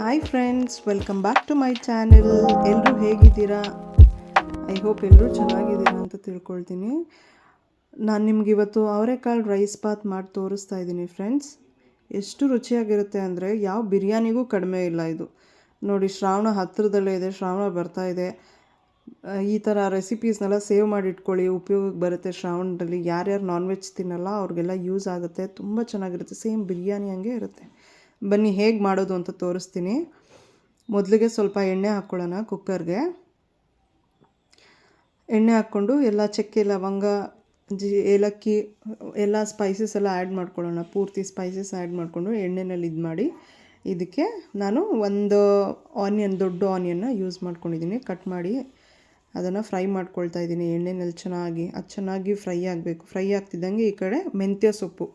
Hi friends welcome back to my channel ಎಲ್ಲರೂ ಹೇಗಿದ್ದೀರಾ? I hope ಎಲ್ಲರೂ ಚೆನ್ನಾಗಿದ್ದೀರಾ ಅಂತ ತಿಳ್ಕೊಳ್ತೀನಿ. ನಾನು ನಿಮ್ಗೆ ಇವತ್ತು ಅವರೆಕಾಳು ರೈಸ್ ಬಾತ್ ಮಾಡಿ ತೋರಿಸ್ತಾ ಇದ್ದೀನಿ ಫ್ರೆಂಡ್ಸ್ ಎಷ್ಟು ರುಚಿಯಾಗಿರುತ್ತೆ ಅಂದರೆ ಯಾವ ಬಿರಿಯಾನಿಗೂ ಕಡಿಮೆ ಇಲ್ಲ ಇದು. ನೋಡಿ, ಶ್ರಾವಣ ಹತ್ತಿರದಲ್ಲೇ ಇದೆ, ಶ್ರಾವಣ ಬರ್ತಾ ಇದೆ. ಈ ಥರ ರೆಸಿಪೀಸ್ನೆಲ್ಲ ಸೇವ್ ಮಾಡಿ ಇಟ್ಕೊಳ್ಳಿ ಉಪಯೋಗಕ್ಕೆ ಬರುತ್ತೆ ಶ್ರಾವಣದಲ್ಲಿ. ಯಾರ್ಯಾರು ನಾನ್ ವೆಜ್ ತಿನ್ನಲ್ಲ, ಅವ್ರಿಗೆಲ್ಲ ಯೂಸ್ ಆಗುತ್ತೆ, ತುಂಬ ಚೆನ್ನಾಗಿರುತ್ತೆ. ಸೇಮ್ ಬಿರಿಯಾನಿ ಹಂಗೆ ಇರುತ್ತೆ. ಬನ್ನಿ, ಹೇಗೆ ಮಾಡೋದು ಅಂತ ತೋರಿಸ್ತೀನಿ. ಮೊದಲಿಗೆ ಸ್ವಲ್ಪ ಎಣ್ಣೆ ಹಾಕ್ಕೊಳ್ಳೋಣ ಕುಕ್ಕರ್ಗೆ. ಎಣ್ಣೆ ಹಾಕ್ಕೊಂಡು ಎಲ್ಲ ಚಕ್ಕೆ, ಲವಂಗ, ಜಿ, ಏಲಕ್ಕಿ, ಎಲ್ಲ ಸ್ಪೈಸಸ್ ಎಲ್ಲ ಆ್ಯಡ್ ಮಾಡ್ಕೊಳ್ಳೋಣ. ಪೂರ್ತಿ ಸ್ಪೈಸಸ್ ಆ್ಯಡ್ ಮಾಡಿಕೊಂಡು ಎಣ್ಣೆನಲ್ಲಿ ಇದು ಮಾಡಿ ಇದಕ್ಕೆ ನಾನು ಒಂದು ಆನಿಯನ್ ದೊಡ್ಡ ಆನಿಯನ್ನ ಯೂಸ್ ಮಾಡ್ಕೊಂಡಿದ್ದೀನಿ. ಕಟ್ ಮಾಡಿ ಅದನ್ನು ಫ್ರೈ ಮಾಡ್ಕೊಳ್ತಾ ಇದ್ದೀನಿ. ಎಣ್ಣೆನಲ್ಲಿ ಚೆನ್ನಾಗಿ, ಅದು ಚೆನ್ನಾಗಿ ಫ್ರೈ ಆಗಬೇಕು. ಫ್ರೈ ಆಗ್ತಿದ್ದಂಗೆ ಈ ಕಡೆ ಮೆಂತ್ಯ ಸೊಪ್ಪು.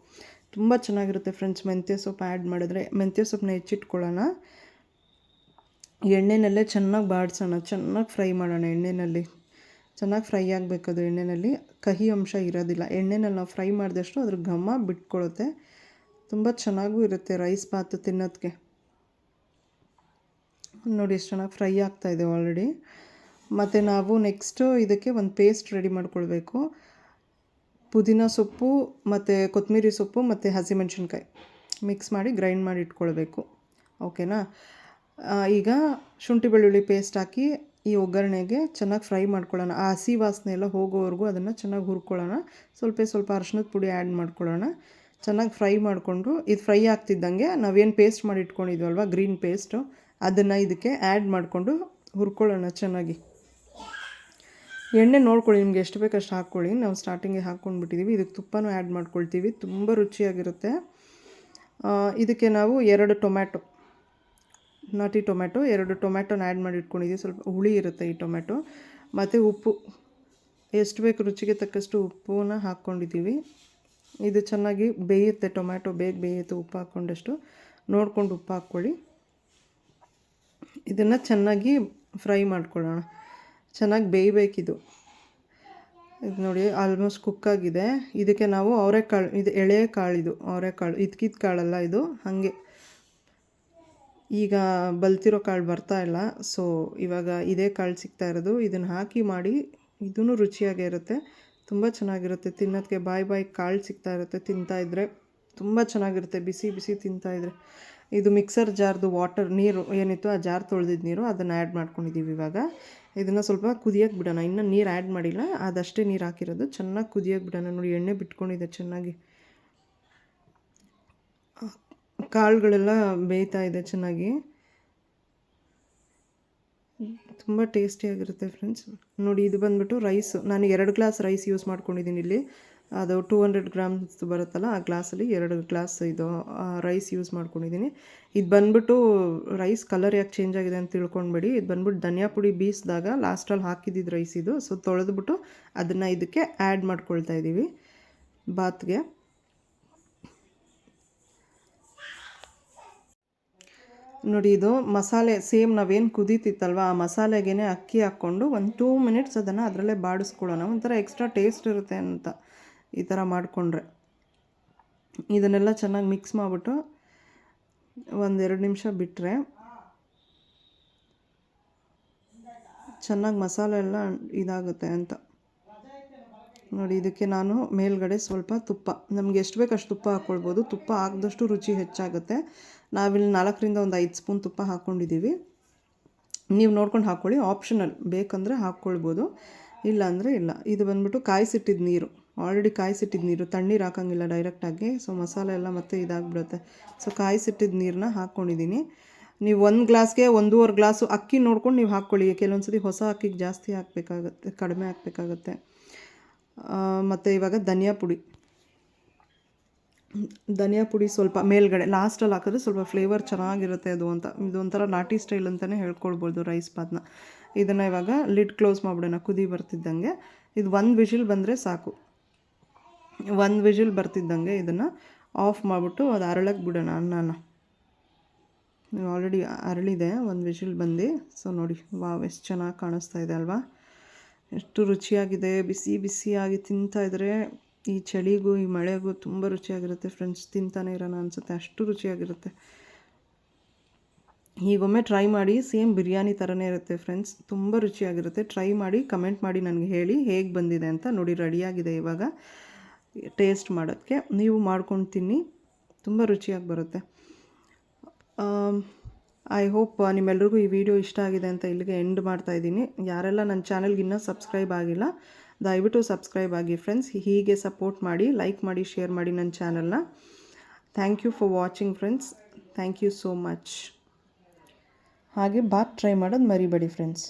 ತುಂಬ ಚೆನ್ನಾಗಿರುತ್ತೆ ಫ್ರೆಂಡ್ಸ್ ಮೆಂತ್ಯ ಸೊಪ್ಪು ಆ್ಯಡ್ ಮಾಡಿದ್ರೆ. ಮೆಂತ್ಯ ಸೊಪ್ಪನ್ನ ಹೆಚ್ಚಿಟ್ಕೊಳ್ಳೋಣ. ಎಣ್ಣೆನಲ್ಲೇ ಚೆನ್ನಾಗಿ ಬಾಡಿಸೋಣ. ಚೆನ್ನಾಗಿ ಫ್ರೈ ಮಾಡೋಣ ಎಣ್ಣೆಯಲ್ಲಿ ಚೆನ್ನಾಗಿ ಫ್ರೈ ಆಗಬೇಕು ಅದು ಎಣ್ಣೆಯಲ್ಲಿ ಕಹಿ ಅಂಶ ಇರೋದಿಲ್ಲ. ಎಣ್ಣೆನಲ್ಲಿ ನಾವು ಫ್ರೈ ಮಾಡಿದಷ್ಟು ಅದ್ರ ಘಮ ಬಿಟ್ಕೊಳ್ಳುತ್ತೆ ತುಂಬ ಚೆನ್ನಾಗೂ ಇರುತ್ತೆ ರೈಸ್ ಬಾತ್ ತಿನ್ನೋದಕ್ಕೆ ನೋಡಿ ಎಷ್ಟು ಚೆನ್ನಾಗಿ ಫ್ರೈ ಆಗ್ತಾಯಿದೆ ಆಲ್ರೆಡಿ. ಮತ್ತು ನಾವು ನೆಕ್ಸ್ಟು ಇದಕ್ಕೆ ಒಂದು ಪೇಸ್ಟ್ ರೆಡಿ ಮಾಡ್ಕೊಳ್ಬೇಕು. ಪುದೀನ ಸೊಪ್ಪು ಮತ್ತು ಕೊತ್ತಂಬರಿ ಸೊಪ್ಪು ಮತ್ತು ಹಸಿಮೆಣ್ಸಿನ್ಕಾಯಿ ಮಿಕ್ಸ್ ಮಾಡಿ ಗ್ರೈಂಡ್ ಮಾಡಿ ಇಟ್ಕೊಳ್ಬೇಕು. ಓಕೆನಾ? ಈಗ ಶುಂಠಿ ಬೆಳ್ಳುಳ್ಳಿ ಪೇಸ್ಟ್ ಹಾಕಿ ಈ ಒಗ್ಗರಣೆಗೆ ಚೆನ್ನಾಗಿ ಫ್ರೈ ಮಾಡ್ಕೊಳ್ಳೋಣ. ಆ ಹಸಿ ವಾಸನೆ ಎಲ್ಲ ಹೋಗೋವರೆಗೂ ಅದನ್ನು ಚೆನ್ನಾಗಿ ಹುರ್ಕೊಳ್ಳೋಣ. ಸ್ವಲ್ಪ ಸ್ವಲ್ಪ ಅರಶಿನದ ಪುಡಿ ಆ್ಯಡ್ ಮಾಡ್ಕೊಳ್ಳೋಣ. ಚೆನ್ನಾಗಿ ಫ್ರೈ ಮಾಡಿಕೊಂಡು ಇದು ಫ್ರೈ ಆಗ್ತಿದ್ದಂಗೆ ನಾವೇನು ಪೇಸ್ಟ್ ಮಾಡಿ ಇಟ್ಕೊಂಡಿದ್ವಲ್ವ, ಗ್ರೀನ್ ಪೇಸ್ಟು, ಅದನ್ನು ಇದಕ್ಕೆ ಆ್ಯಡ್ ಮಾಡಿಕೊಂಡು ಹುರ್ಕೊಳ್ಳೋಣ ಚೆನ್ನಾಗಿ. ಎಣ್ಣೆ ನೋಡ್ಕೊಳ್ಳಿ, ನಿಮ್ಗೆ ಎಷ್ಟು ಬೇಕು ಅಷ್ಟು ಹಾಕ್ಕೊಳ್ಳಿ. ನಾವು ಸ್ಟಾರ್ಟಿಂಗಿಗೆ ಹಾಕ್ಕೊಂಡ್ಬಿಟ್ಟಿದ್ದೀವಿ ಇದಕ್ಕೆ ತುಪ್ಪನೂ ಆ್ಯಡ್ ಮಾಡ್ಕೊಳ್ತೀವಿ. ತುಂಬ ರುಚಿಯಾಗಿರುತ್ತೆ. ಇದಕ್ಕೆ ನಾವು ಎರಡು ಟೊಮ್ಯಾಟೊ, ನಾಟಿ ಟೊಮ್ಯಾಟೊ, ಎರಡು ಟೊಮ್ಯಾಟೊನ ಆ್ಯಡ್ ಮಾಡಿ ಇಟ್ಕೊಂಡಿದ್ದೀವಿ ಸ್ವಲ್ಪ ಹುಳಿ ಇರುತ್ತೆ ಈ ಟೊಮ್ಯಾಟೊ. ಮತ್ತು ಉಪ್ಪು, ಎಷ್ಟು ಬೇಕು ರುಚಿಗೆ ತಕ್ಕಷ್ಟು ಉಪ್ಪನ್ನ ಹಾಕ್ಕೊಂಡಿದ್ದೀವಿ ಇದು ಚೆನ್ನಾಗಿ ಬೇಯುತ್ತೆ ಟೊಮ್ಯಾಟೊ, ಬೇಗ ಬೇಯುತ್ತೆ ಉಪ್ಪು ಹಾಕ್ಕೊಂಡಷ್ಟು. ನೋಡ್ಕೊಂಡು ಉಪ್ಪು ಹಾಕ್ಕೊಳ್ಳಿ. ಇದನ್ನು ಚೆನ್ನಾಗಿ ಫ್ರೈ ಮಾಡ್ಕೊಳ್ಳೋಣ. ಚೆನ್ನಾಗಿ ಬೇಯಬೇಕಿದು. ಇದು ನೋಡಿ ಆಲ್ಮೋಸ್ಟ್ ಕುಕ್ ಆಗಿದೆ. ಇದಕ್ಕೆ ನಾವು ಅವರೆಕಾಳು, ಇದು ಎಳೆ ಕಾಳಿದು, ಅವರೆಕಾಳು, ಇದ್ಕಿದ ಕಾಳಲ್ಲ ಇದು, ಹಾಗೆ. ಈಗ ಬಲ್ತಿರೋ ಕಾಳು ಬರ್ತಾ ಇಲ್ಲ ಸೊ ಇವಾಗ ಇದೇ ಕಾಳು ಸಿಗ್ತಾ ಇರೋದು. ಇದನ್ನು ಹಾಕಿ ಮಾಡಿ ಇದೂ ರುಚಿಯಾಗೇ ಇರುತ್ತೆ. ತುಂಬ ಚೆನ್ನಾಗಿರುತ್ತೆ ತಿನ್ನೋದಕ್ಕೆ ಬಾಯಿ ಬಾಯಿ ಕಾಳು ಸಿಗ್ತಾ ಇರುತ್ತೆ ತಿಂತಾಯಿದ್ರೆ ತುಂಬ ಚೆನ್ನಾಗಿರುತ್ತೆ, ಬಿಸಿ ಬಿಸಿ ತಿಂತಾ ಇದ್ರೆ. ಇದು ಮಿಕ್ಸರ್ ಜಾರ್ದು ವಾಟರ್ ನೀರು ಏನಿತ್ತು ಆ ಜಾರ್ ತೊಳೆದಿದ್ದ ನೀರು ಅದನ್ನು ಆ್ಯಡ್ ಮಾಡ್ಕೊಂಡಿದ್ದೀವಿ ಇವಾಗ. ಇದನ್ನು ಸ್ವಲ್ಪ ಕುದಿಯೋಕೆ ಬಿಡೋಣ. ಇನ್ನೂ ನೀರು ಆ್ಯಡ್ ಮಾಡಿಲ್ಲ. ಅದಷ್ಟೇ ನೀರು ಹಾಕಿರೋದು. ಚೆನ್ನಾಗಿ ಕುದಿಯೋಕೆ ಬಿಡೋಣ. ನೋಡಿ, ಎಣ್ಣೆ ಬಿಟ್ಕೊಂಡಿದೆ ಚೆನ್ನಾಗಿ. ಕಾಳುಗಳೆಲ್ಲ ಬೇಯ್ತಾ ಇದೆ ಚೆನ್ನಾಗಿ. ತುಂಬ ಟೇಸ್ಟಿಯಾಗಿರುತ್ತೆ ಫ್ರೆಂಡ್ಸ್. ನೋಡಿ, ಇದು ಬಂದ್ಬಿಟ್ಟು ರೈಸ್. ನಾನು ಎರಡು ಗ್ಲಾಸ್ ರೈಸ್ ಯೂಸ್ ಮಾಡ್ಕೊಂಡಿದ್ದೀನಿ ಇಲ್ಲಿ. ಅದು ಟೂ ಹಂಡ್ರೆಡ್ ಗ್ರಾಮ್ಸ್ ಬರುತ್ತಲ್ಲ, ಆ ಗ್ಲಾಸಲ್ಲಿ ಎರಡು ಗ್ಲಾಸ್ ಇದು ರೈಸ್ ಯೂಸ್ ಮಾಡ್ಕೊಂಡಿದ್ದೀನಿ. ಇದು ಬಂದ್ಬಿಟ್ಟು ರೈಸ್ ಕಲರ್ ಯಾಕೆ ಚೇಂಜ್ ಆಗಿದೆ ಅಂತ ತಿಳ್ಕೊಂಡ್ಬಿಡಿ. ಇದು ಬಂದ್ಬಿಟ್ಟು ಧನಿಯಾ ಪುಡಿ ಬೀಸಿದಾಗ ಲಾಸ್ಟಲ್ಲಿ ಹಾಕಿದ್ದಿದ್ದು ರೈಸ್ ಇದು. ಸೊ ತೊಳೆದ್ಬಿಟ್ಟು ಅದನ್ನು ಇದಕ್ಕೆ ಆ್ಯಡ್ ಮಾಡ್ಕೊಳ್ತಾ ಇದ್ದೀವಿ ಬಾತ್ಗೆ. ನೋಡಿ, ಇದು ಮಸಾಲೆ ಸೇಮ್ ನಾವೇನು ಕುದೀತಿತ್ತಲ್ವ, ಆ ಮಸಾಲೆಗೇ ಅಕ್ಕಿ ಹಾಕ್ಕೊಂಡು ಒಂದು ಟೂ ಮಿನಿಟ್ಸ್ ಅದನ್ನು ಅದರಲ್ಲೇ ಬಾಡಿಸ್ಕೊಳ್ಳೋಣ. ಒಂಥರ ಎಕ್ಸ್ಟ್ರಾ ಟೇಸ್ಟ್ ಇರುತ್ತೆ ಅಂತ. ಈ ಥರ ಮಾಡಿಕೊಂಡ್ರೆ. ಇದನ್ನೆಲ್ಲ ಚೆನ್ನಾಗಿ ಮಿಕ್ಸ್ ಮಾಡಿಬಿಟ್ಟು ಒಂದೆರಡು ನಿಮಿಷ ಬಿಟ್ಟರೆ ಚೆನ್ನಾಗಿ ಮಸಾಲೆ ಎಲ್ಲ ಇದಾಗುತ್ತೆ ಅಂತ. ನೋಡಿ, ಇದಕ್ಕೆ ನಾನು ಮೇಲ್ಗಡೆ ಸ್ವಲ್ಪ ತುಪ್ಪ. ನಮ್ಗೆ ಎಷ್ಟು ಬೇಕು ಅಷ್ಟು ತುಪ್ಪ ಹಾಕ್ಕೊಳ್ಬೋದು ತುಪ್ಪ ಹಾಕಿದಷ್ಟು ರುಚಿ ಹೆಚ್ಚಾಗುತ್ತೆ. ನಾವಿಲ್ಲಿ ನಾಲ್ಕರಿಂದ ಒಂದು ಐದು ಸ್ಪೂನ್ ತುಪ್ಪ ಹಾಕ್ಕೊಂಡಿದ್ದೀವಿ ನೀವು ನೋಡ್ಕೊಂಡು ಹಾಕ್ಕೊಳ್ಳಿ ಆಪ್ಷನಲ್ ಬೇಕಂದರೆ ಹಾಕ್ಕೊಳ್ಬೋದು ಇಲ್ಲ ಅಂದರೆ ಇಲ್ಲ. ಇದು ಬಂದ್ಬಿಟ್ಟು ಕಾಯಿಸಿಟ್ಟಿದ್ದು ನೀರು. ಆಲ್ರೆಡಿ ಕಾಯಿಸಿಟ್ಟಿದ್ದ ನೀರು, ತಣ್ಣೀರು ಹಾಕೋಂಗಿಲ್ಲ ಡೈರೆಕ್ಟಾಗಿ ಸೊ ಮಸಾಲೆ ಎಲ್ಲ ಮತ್ತೆ ಇದಾಗ್ಬಿಡುತ್ತೆ. ಸೊ ಕಾಯಿಸಿಟ್ಟಿದ್ದ ನೀರನ್ನ ಹಾಕ್ಕೊಂಡಿದ್ದೀನಿ ನೀವು ಒಂದು ಗ್ಲಾಸ್ಗೆ ಒಂದೂವರೆ ಗ್ಲಾಸು ಅಕ್ಕಿ ನೋಡ್ಕೊಂಡು ನೀವು ಹಾಕ್ಕೊಳ್ಳಿ. ಕೆಲವೊಂದು ಸತಿ ಹೊಸ ಅಕ್ಕಿಗೆ ಜಾಸ್ತಿ ಹಾಕಬೇಕಾಗತ್ತೆ, ಕಡಿಮೆ ಹಾಕಬೇಕಾಗತ್ತೆ. ಮತ್ತು ಇವಾಗ ಧನಿಯಾ ಪುಡಿ. ಧನಿಯಾ ಪುಡಿ ಸ್ವಲ್ಪ ಮೇಲ್ಗಡೆ ಲಾಸ್ಟಲ್ಲಿ ಹಾಕಿದ್ರೆ ಸ್ವಲ್ಪ ಫ್ಲೇವರ್ ಚೆನ್ನಾಗಿರುತ್ತೆ ಅದು ಅಂತ. ಇದು ಒಂಥರ ನಾಟಿ ಸ್ಟೈಲ್ ಅಂತಲೇ ಹೇಳ್ಕೊಳ್ಬೋದು ರೈಸ್ ಬಾತ್ನ ಇದನ್ನು ಇವಾಗ ಲಿಡ್ ಕ್ಲೋಸ್ ಮಾಡಿಬಿಡೋಣ, ಕುದಿ ಬರ್ತಿದ್ದಂಗೆ. ಇದು ಒಂದು ವಿಷಿಲ್ ಬಂದರೆ ಸಾಕು. ಒಂದು ವಿಜಿಲ್ ಬರ್ತಿದ್ದಂಗೆ ಇದನ್ನು ಆಫ್ ಮಾಡಿಬಿಟ್ಟು ಅದು ಅರಳಕ್ಕೆ ಬಿಡೋಣ ಅನ್ನನ. ಆಲ್ರೆಡಿ ಅರಳಿದೆ, ಒಂದು ವಿಜಿಲ್ ಬಂದು. ಸೊ ನೋಡಿ, ವಾವ್, ಎಷ್ಟು ಚೆನ್ನಾಗಿ ಕಾಣಿಸ್ತಾ ಇದೆ ಅಲ್ವಾ? ಎಷ್ಟು ರುಚಿಯಾಗಿದೆ. ಬಿಸಿ ಬಿಸಿಯಾಗಿ ತಿಂತಾ ಇದ್ದರೆ ಈ ಚಳಿಗೂ, ಈ ಮಳೆಗೂ ತುಂಬ ರುಚಿಯಾಗಿರುತ್ತೆ ಫ್ರೆಂಡ್ಸ್ ತಿಂತಾನೆ ಇರೋಣ ಅನಿಸುತ್ತೆ. ಅಷ್ಟು ರುಚಿಯಾಗಿರುತ್ತೆ. ಹೀಗೊಮ್ಮೆ ಟ್ರೈ ಮಾಡಿ ಸೇಮ್ ಬಿರಿಯಾನಿ ಥರನೇ ಇರುತ್ತೆ ಫ್ರೆಂಡ್ಸ್ ತುಂಬ ರುಚಿಯಾಗಿರುತ್ತೆ. ಟ್ರೈ ಮಾಡಿ ಕಮೆಂಟ್ ಮಾಡಿ, ನನಗೆ ಹೇಳಿ ಹೇಗೆ ಬಂದಿದೆ ಅಂತ ನೋಡಿ ರೆಡಿಯಾಗಿದೆ ಇವಾಗ. ಟೇಸ್ಟ್ ಮಾಡೋಕ್ಕೆ ನೀವು ಮಾಡ್ಕೊಂಡು ತಿನ್ನಿ. ತುಂಬ ರುಚಿಯಾಗಿ ಬರುತ್ತೆ. ಐ ಹೋಪ್ ನಿಮ್ಮೆಲ್ರಿಗೂ ಈ ವಿಡಿಯೋ ಇಷ್ಟ ಆಗಿದೆ ಅಂತ ಇಲ್ಲಿಗೆ ಎಂಡ್ ಮಾಡ್ತಾ ಇದ್ದೀನಿ. ಯಾರೆಲ್ಲ ನನ್ನ ಚಾನಲ್ಗೆ ಇನ್ನೂ ಸಬ್ಸ್ಕ್ರೈಬ್ ಆಗಿಲ್ಲ, ದಯವಿಟ್ಟು ಸಬ್ಸ್ಕ್ರೈಬ್ ಆಗಿ ಫ್ರೆಂಡ್ಸ್ ಹೀಗೆ ಸಪೋರ್ಟ್ ಮಾಡಿ ಲೈಕ್ ಮಾಡಿ ಶೇರ್ ಮಾಡಿ ನನ್ನ ಚಾನಲ್ನ thank you for watching friends thank you so much ಹಾಗೆ ಬಾತ್ ಟ್ರೈ ಮಾಡೋದು ಮರಿಬೇಡಿ ಫ್ರೆಂಡ್ಸ್